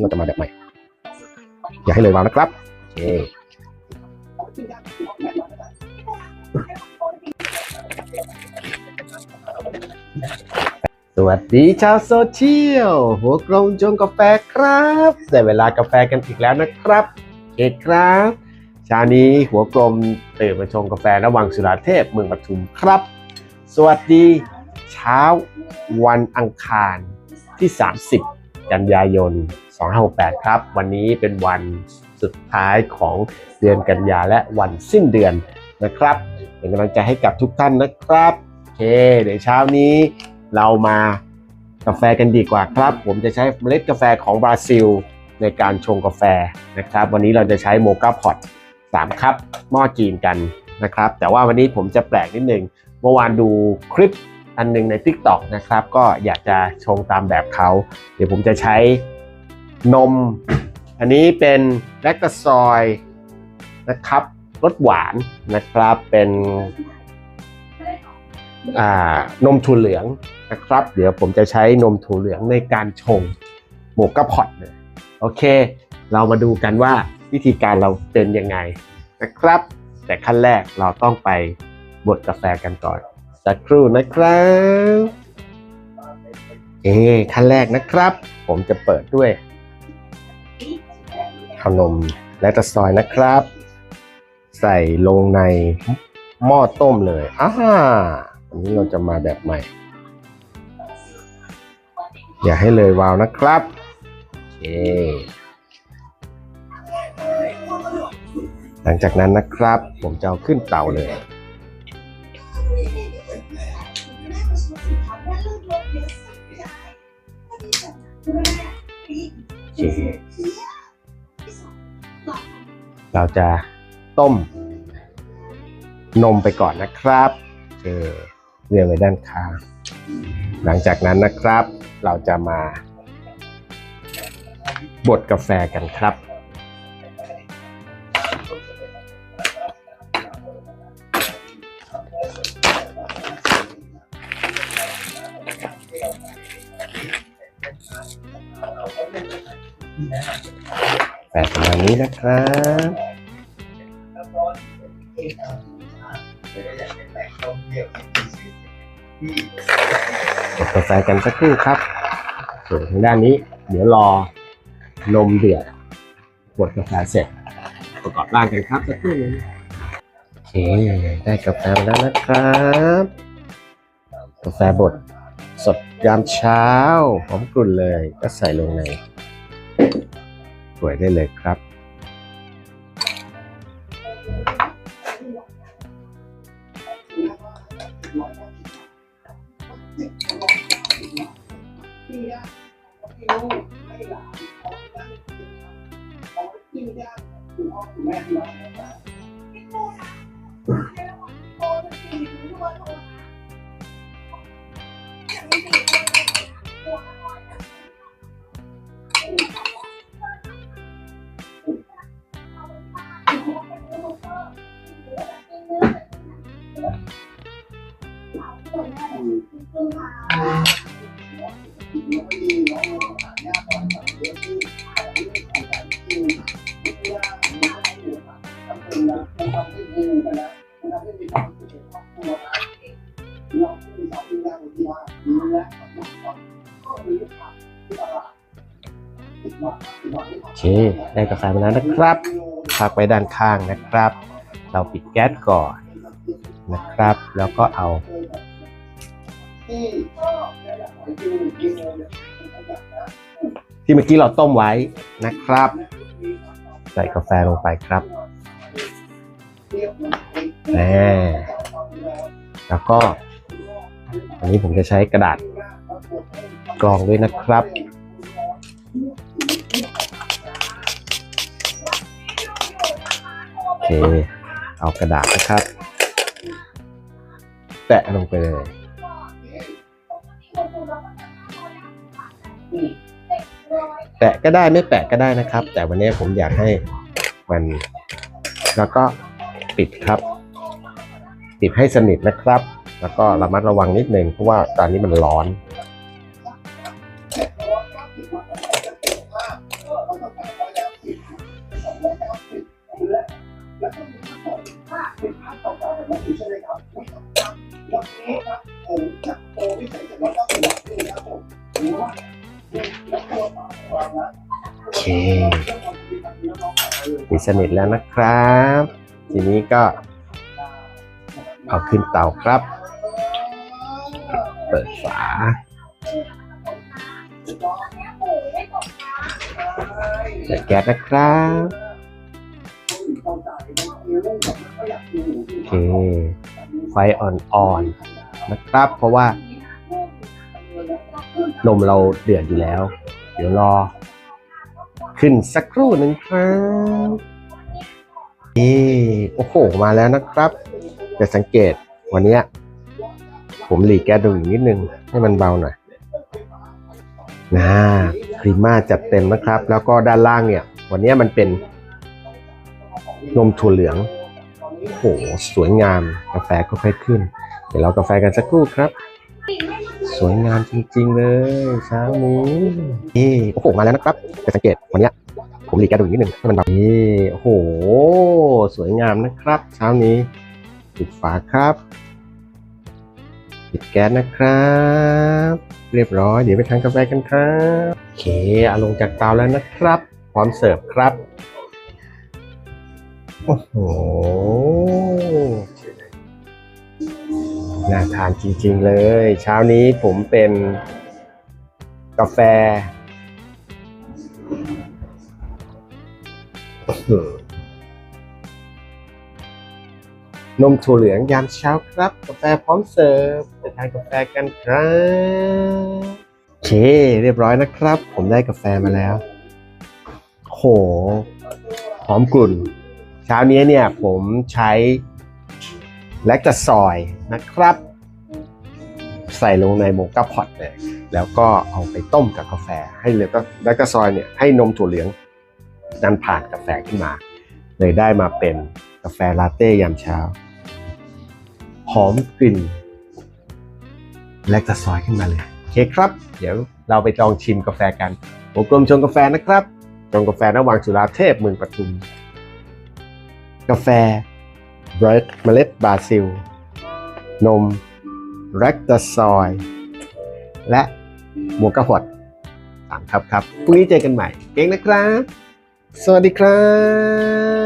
เราจะมาแบบใหม่ อย่าให้เลยวางนะครับโอเคสวัสดีชาวโซเชียล หัวกลมจงกาแฟครับได้เวลากาแฟกันอีกแล้วนะครับเอกครับชานี้หัวกลมตื่นมาชงกาแฟระหว่างสุราเทพเมืองปทุมครับ สวัสดี เช้าวันอังคารที่ 30 กันยายน 2568 ครับ วันนี้เป็นวันสุดท้ายของเดือนกันยาและวันสิ้นเดือนนะครับ เป็นกำลังใจให้กับทุกท่านนะครับโอเค เดี๋ยวเช้านี้เรามากาแฟกันดีกว่าครับ ผมจะใช้เมล็ดกาแฟของบราซิลในการชงกาแฟนะครับ วันนี้เราจะใช้โมกาพอต3คัพหม้อจีนกันนะครับ แต่ว่าวันนี้ผมจะแปลกนิดนึงเมื่อวานดูคลิป อันหนึงใน TikTok นะครับ ก็อยากจะชงตามแบบเขา เดี๋ยวผมจะใช้นม อันนี้เป็นแลคตาซอยนะครับรสหวานนะครับเป็นอ่านมถั่วเหลืองนะครับ เดี๋ยวผมจะใช้นมถั่วเหลืองในการชงโมกาพอตเนี่ยโอเค เรามาดูกันว่าวิธีการเราเป็นยังไงนะครับ แต่ขั้นแรกเราต้องไปบดกาแฟกันก่อน สักครู่นะครับเอขั้นแรกนะครับ ผมจะเปิดด้วยขนมและตะซอยนะครับ ใส่ลงในหม้อต้มเลยอ่าอันนี้เราจะมาแบบใหม่ อย่าให้เลยวาวนะครับโอหลังจากนั้นนะครับ ผมจะเอาขึ้นเตาเลย เคเราจะต้ม นมไปก่อนนะครับเออเรียงไว้ด้านข้างหลังจากนั้นนะครับ เราจะมาบดกาแฟกันครับ แปดประมาณนี้นะครับกดกาแฟกันสักครู่ครับ ส่วนทางด้านนี้ เดี๋ยวรอนมเดือดบดกาแฟเสร็จ ประกอบร่างกันครับสักครู่นึงโอเค ได้กาแฟมาแล้วนะครับ กาแฟบดสดยามเช้าหอมกลุ่นเลยก็ใส่ลงใน ถ้วยได้เลยครับ โอเค ได้กาแฟมาแล้วนะครับพักไว้ด้านข้างนะครับ เราปิดแก๊สก่อนนะครับ แล้วก็เอา ที่เมื่อกี้เราต้มไว้นะครับ ใส่กาแฟลงไปครับแน่แล้วก็ อันนี้ผมจะใช้กระดาษกรองด้วยนะครับโอเค เอากระดาษนะครับ แตะลงไปเลย แปะก็ได้ไม่แปะก็ได้นะครับ แต่วันนี้ผมอยากให้มัน แล้วก็ปิดครับ ปิดให้สนิทนะครับ แล้วก็ระมัดระวังนิดนึงเพราะว่าตอนนี้มันร้อน Thank. โอเคปิดสนิทแล้วนะครับ ทีนี้ก็เอาขึ้นเตาครับ เปิดฝา เปิดแก๊สนะครับโอเค ไฟอ่อนๆนะครับ เพราะว่านมเราเดือดอยู่แล้ว ดี๋ยวรอ ขึ้นสักครู่หนึ่งครับนี่โอ้โห มาแล้วนะครับจะสังเกตวันนี้ผมหลีแก๊สดูอีกนิดนึง ให้มันเบาหน่อยนะครีมมาจัดเต็มนะครับ แล้วก็ด้านล่างเนี่ย วันนี้มันเป็นนมถั่วเหลืองโอ้โห สวยงาม กาแฟก็ค่อยขึ้น เดี๋ยวเรากาแฟกันสักครู่ครับ สวยงามจริง ๆ เลยเช้านี้นี่โอ้โหมาแล้วนะครับจะสังเกตวันนี้ผมหลีกแกดูกนิดนึงให้มันแบบนี่โอ้โห สวยงามนะครับ เช้านี้ปิดฝาครับปิดแก๊สนะครับ เรียบร้อยเดี๋ยวไปทานกาแฟกันครับโอเคเอาลงจากเตาแล้วนะครับ พร้อมเสิร์ฟครับโอ้โห น่าทานจริงๆเลย เช้านี้ผมเป็นกาแฟ นมถั่วเหลืองยามเช้าครับ กาแฟพร้อมเสิร์ฟไปทานกาแฟกันครับโอเค เรียบร้อยนะครับ ผมได้กาแฟมาแล้ว โห หอมกลุ่น เช้านี้เนี่ยผมใช้ แลคตาซอยนะครับ ใส่ลงในโมกาพอตเลยแล้วก็เอาไปต้มกับกาแฟให้เหลยก็แลคตาซอยเนี่ยให้นมถั่วเหลืองดันผ่านกาแฟขึ้นมา เลยได้มาเป็นกาแฟลาเต้ยามเช้า หอมกลิ่นแลคตาซอยขึ้นมาเลยโอเคครับ เดี๋ยวเราไปลองชิมกาแฟกันผมกลมชงกาแฟนะครับชงกาแฟระหว่างสุราเทพเมืองปทุม กาแฟ เบรดเมล็ดบราซิล นมแรคตาซอย และหมกาพอดสามครับครับพรุ่งนี้เจอกันใหม่ เก่งนะครับ สวัสดีครับ